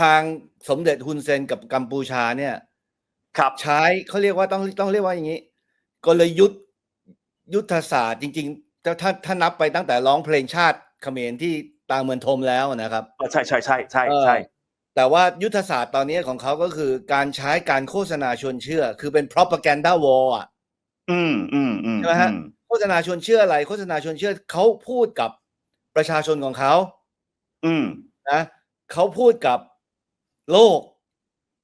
ทางสมเด็จฮุนเซนกับกัมพูชาเนี่ย ครับใช้เขาเรียกว่าต้องต้องเรียกว่าอย่างนี้ กลยุทธ์ยุทธศาสตร์จริงๆถ้าถ้าถ้านับไปตั้งแต่ร้องเพลงชาติเขมรที่ตางเมืองทมแล้วนะครับเออใช่ใช่ใช่ใช่เออใช่แต่ว่ายุทธศาสตร์ตอนนี้ของเขาก็คือการใช้การโฆษณาชวนเชื่อ คือเป็น propaganda war อะอืมอืมอืมใช่ไหมฮะอืโฆษณาชวนเชื่ออะไร โฆษณาชวนเชื่อเขาพูดกับประชาชนของเขา อืมนะเขาพูดกับ โลก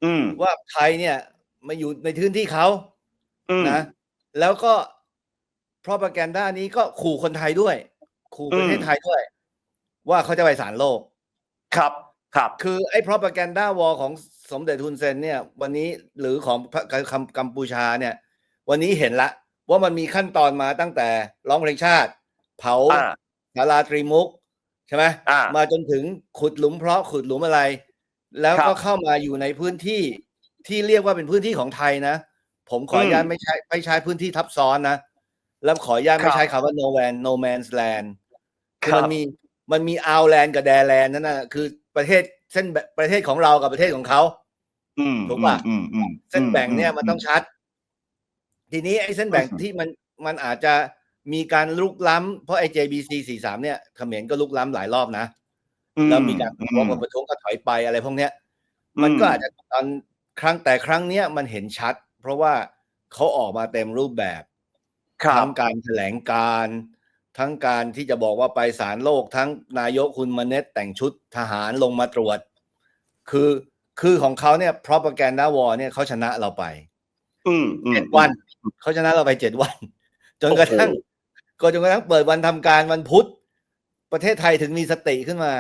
อืมว่าไทยเนี่ยมาอยู่ในพื้นที่เขาอืมนะแล้วก็ propaganda นี้ก็ขู่คนไทยด้วย ขู่ประเทศอืมไทยด้วย ว่าเขาจะไปศาลโลก ครับครับ คือไอ้ propaganda war ของสมเด็จทุนเซนเนี่ย วันนี้หรือของพระกัมกัมพูชาเนี่ย วันนี้เห็นละ ว่ามันมีขั้นตอนมาตั้งแต่ร้องเพลงชาติ เผาอ่าศาลาตรีมุก ใช่ไหมอ่ามาจนถึงขุดหลุมเพราะขุดหลุมอะไร แล้วครับก็เข้ามาอยู่ในพื้นที่ที่เรียกว่าเป็นพื้นที่ของไทยนะ ผมขออนุญาตอืมไม่ใช้ไม่ใช้พื้นที่ทับซ้อนนะ แล้วขออนุญาตครัไม่บใช้คำว่า no man no man's land คือครับมันมีมันมีอาวแลนด์กับแดแลนด์นั่นน่ะคือประเทศเส้นแบ่งประเทศของเรากับประเทศของเขาอืมถูกป่ะอืมอืมเส้นแบ่งเนี่ยมันต้องชัด ทีนี้ไอ้เส้นแบ่งอืมที่มันมันอาจจะมีการลุกล้ำเพราะไอ้ JBC 43เนี่ยเขมรก็ลุกล้ำหลายรอบนะ แล้วมีการอืว่าผลประท้วงก็ถอยไปอะไรพวกเนี้ย มันก็อาจจะตอนครั้งแต่ครั้งเนี้ยมันเห็นชัด เพราะว่าเขาออกมาเต็มรูปแบบครับทั้งการแถลงการณ์ทั้งการที่จะบอกว่าไปศาลโลกทั้งนายกคุณมาเน็ตแต่งชุดทหารลงมาตรวจ คือคือของเขาเนี่ย propaganda war เนี่ยเขาชนะเราไปอืมอืมเจ็ดวันเขาชนะเราไปเจ็ดวัน จนกระทั่งโอ้โหก็จนกระทั่งเปิดวันทำการวันพุธ ประเทศไทยถึงมีสติขึ้นมา